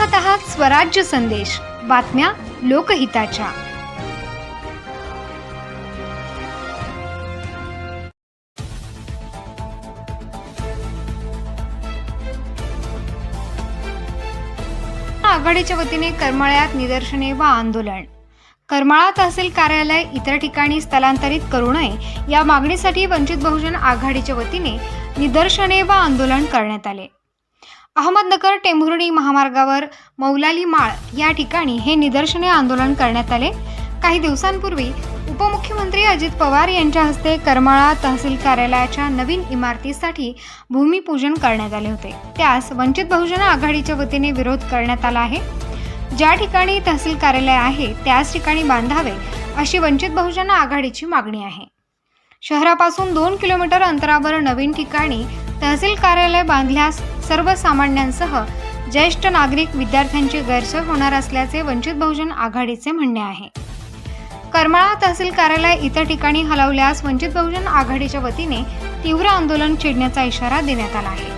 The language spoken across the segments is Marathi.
पाहत आहात स्वराज्य संदेश. बातम्या लोकहिताच्या. आघाडीच्या वतीने करमाळ्यात निदर्शने व आंदोलन. करमाळा तहसील कार्यालय इतर ठिकाणी स्थलांतरित करू नये या मागणीसाठी वंचित बहुजन आघाडीच्या वतीने निदर्शने व आंदोलन करण्यात आले. अहमदनगर टेंभुर्णी महामार्गावर मौलाली माळ या ठिकाणी हे निदर्शने आंदोलन करण्यात आले. काही दिवसांपूर्वी उपमुख्यमंत्री अजित पवार यांच्या हस्ते करमाळा तहसील कार्यालयाच्या नवीन इमारतीसाठी भूमिपूजन करण्यात आले होते. त्यास वंचित बहुजन आघाडीच्या वतीने विरोध करण्यात आला आहे. ज्या ठिकाणी तहसील कार्यालय आहे त्याच ठिकाणी बांधावे अशी वंचित बहुजन आघाडीची मागणी आहे. शहरापासून दोन किलोमीटर अंतरावर नवीन ठिकाणी तहसील कार्यालय बांधल्यास सर्वसामान्यांसह ज्येष्ठ नागरिक विद्यार्थ्यांची गैरसोय होणार असल्याचे वंचित बहुजन आघाडीचे म्हणणे आहे. करमाळा तहसील कार्यालय इतर ठिकाणी हलवल्यास वंचित बहुजन आघाडीच्या वतीने तीव्र आंदोलन छेडण्याचा इशारा देण्यात आला आहे.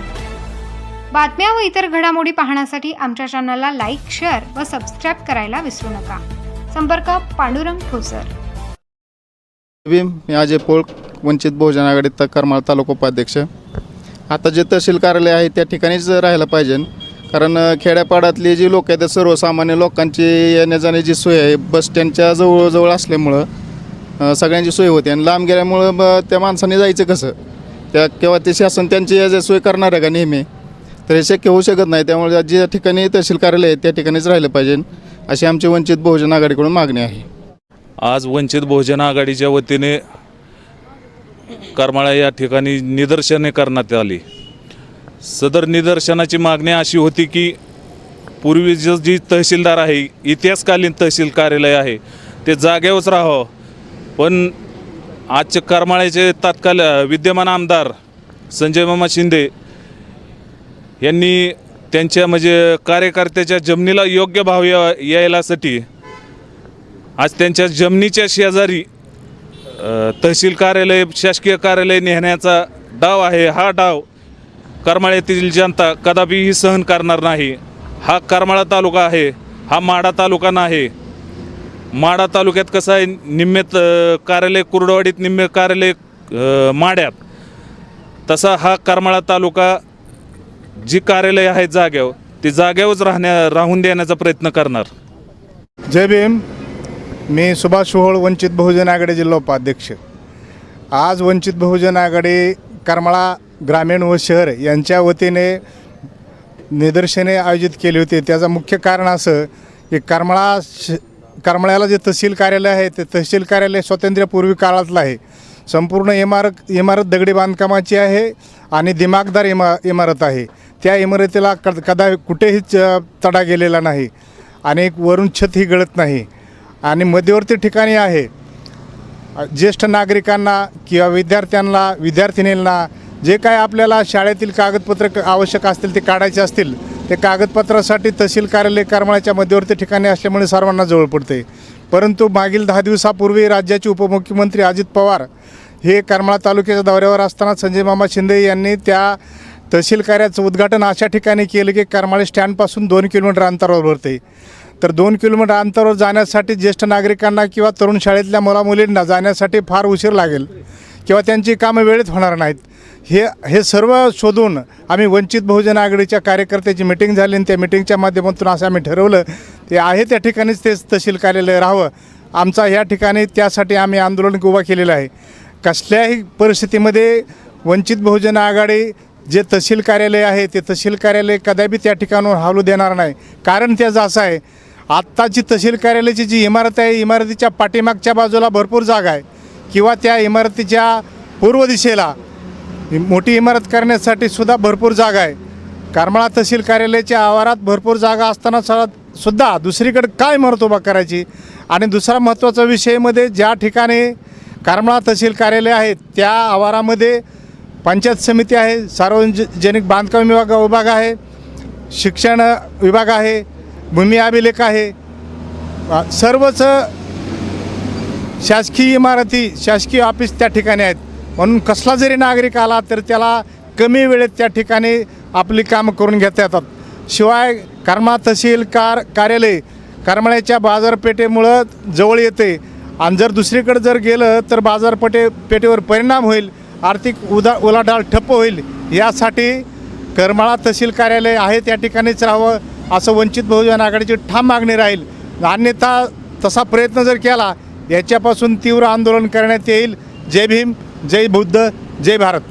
बातम्या व इतर घडामोडी पाहण्यासाठी आमच्या चॅनलला लाईक शेअर व सबस्क्राईब करायला विसरू नका. संपर्क पांडुरंग ठोसर. भीम मी अजय पोळ वंचित बहुजन आघाडी करमाळ तालुका उपाध्यक्ष आता जे तहसील कार्यालय आहे त्या ठिकाणीच राहायला पाहिजे. कारण खेड्यापाड्यातली जी लोक आहेत त्या सर्वसामान्य लोकांची येण्या जाण्याची सोय आहे बस स्टँडच्या जवळजवळ असल्यामुळं सगळ्यांची सोय होते. आणि लांब गेल्यामुळं मग त्या माणसाने जायचं कसं? त्या किंवा ते शासन त्यांची याची सोय करणार आहे का नेहमी? तर हे शक्य होऊ शकत नाही. त्यामुळे ज्या ठिकाणी तहसील कार्यालय आहे त्या ठिकाणीच राहिलं पाहिजे. अशी आमची वंचित बहुजन आघाडीकडून मागणी आहे. आज वंचित बहुजन आघाडीच्या वतीने करमाळा या ठिकाणी निदर्शने करण्यात आली. सदर निदर्शनाची मागणी अशी होती की पूर्वी जे जी तहसीलदार आहे इतिहासकालीन तहसील कार्यालय आहे ते जागेवरच राहावं. पण आजचे करमाळ्याचे तात्काल विद्यमान आमदार संजय मामा शिंदे यांनी त्यांच्या म्हणजे कार्यकर्त्याच्या जमिनीला योग्य भाव या यायलासाठी आज त्यांच्या जमिनीच्या शेजारी तहसील कार्यालय शासकीय कार्यालय नेहण्याचा डाव आहे. हा डाव करमाळ येथील जनता कदापिही सहन करणार नाही. हा करमाळा तालुका आहे. हा माडा तालुका नाही. माडा तालुक्यात कसं आहे निम्मेत कार्यालय कुर्डवाडीत निम्मे कार्यालय माड्यात. तसा हा करमाळा तालुका जी कार्यालय आहेत जाग्यावर ती जाग्यावरच राहण्या राहून देण्याचा प्रयत्न करणार. जय भीम. मी सुभाष ओहोळ वंचित बहुजन आघाडी जिल्हा उपाध्यक्ष. आज वंचित बहुजन आघाडी करमाळा ग्रामीण व शहर यांच्या वतीने निदर्शने आयोजित केली होती. त्याचं मुख्य कारण असं की करमाळा श करमाळ्याला जे तहसील कार्यालय आहे ते तहसील कार्यालय स्वातंत्र्यपूर्वी काळातलं आहे. संपूर्ण इमारत इमारत दगडी बांधकामाची आहे आणि दिमागदार इमा इमारत आहे. त्या इमारतीला कद कदा कुठेही च- तडा गेलेला नाही आणि वरून छत ही गळत नाही. आणि मध्यवर्ती ठिकाणी आहे. ज्येष्ठ नागरिकांना किंवा विद्यार्थ्यांना विद्यार्थिनींना जे काय आपल्याला शाळेतील कागदपत्र आवश्यक असतील ते काढायचे असतील ते कागदपत्रासाठी तहसील कार्यालय करमाळ्याच्या मध्यवर्ती ठिकाणी असल्यामुळे सर्वांना जवळ पडते. परंतु मागील दहा दिवसापूर्वी राज्याचे उपमुख्यमंत्री अजित पवार हे करमाळा तालुक्याच्या दौऱ्यावर असताना संजय मामा शिंदे यांनी त्या तहसील कार्याचं उद्घाटन अशा ठिकाणी केलं की करमाळे स्टँडपासून दोन किलोमीटर अंतरावर भरते. तर दोन किलोमीटर अंतरावर जाण्यासाठी ज्येष्ठ नागरिकांना किंवा तरुण शाळेतल्या मुलामुलींना जाण्यासाठी फार उशीर लागेल किंवा त्यांची कामं वेळेत होणार नाहीत. हे हे सर्व शोधून आम्ही वंचित बहुजन आघाडीच्या कार्यकर्त्याची मिटिंग झाली आणि त्या मिटिंगच्या माध्यमातून असं आम्ही ठरवलं. ते आहे त्या ठिकाणीच ते तहसील कार्यालय राहावं. आमचा या ठिकाणी त्यासाठी आम्ही आंदोलन उभा केलेलं आहे. कसल्याही परिस्थितीमध्ये वंचित बहुजन आघाडी जे तहसील कार्यालय आहे ते तहसील कार्यालय कदापि त्या ठिकाणावर हालू देणार नाही. कारण त्याचं असं आहे आत्ताची तहसील कार्यालयाची जी इमारत आहे इमारतीच्या पाठीमागच्या बाजूला भरपूर जागा आहे. किंवा त्या इमारतीच्या पूर्व दिशेला मोठी इमारत करण्यासाठी सुद्धा भरपूर जागा आहे. करमाळा तहसील कार्यालयाच्या आवारात भरपूर जागा असताना सुद्धा दुसरीकडे काय इमारत उभा करायची? आणि दुसरा महत्त्वाचा विषयमध्ये ज्या ठिकाणी करमाळा तहसील कार्यालय आहे त्या आवारामध्ये पंचायत समिती आहे सार्वजनिक बांधकाम विभाग विभाग आहे शिक्षण विभाग आहे भूमी अभिलेख आहे. सर्वच शासकीय इमारती शासकीय ऑफिस त्या ठिकाणी आहेत. म्हणून कसला जरी नागरिक आला तर त्याला कमी वेळेत त्या ठिकाणी आपली कामं करून घेता येतात. शिवाय कर्मा तहसील कार कार्यालय करमाळ्याच्या बाजारपेठेमुळं जवळ येते. आणि जर दुसरीकडे जर गेलं तर बाजारपेठे पेठेवर परिणाम होईल. आर्थिक उदा उलाढाल ठप्प होईल. यासाठी करमाळा तहसील कार्यालय आहे त्या ठिकाणीच राहावं. असं वंचित बहुजन आघाडीची ठाम मागणी राहील. अन्यथा तसा प्रयत्न जर केला याच्यापासून तीव्र आंदोलन करण्यात येईल. जय भीम जय बुद्ध जय भारत.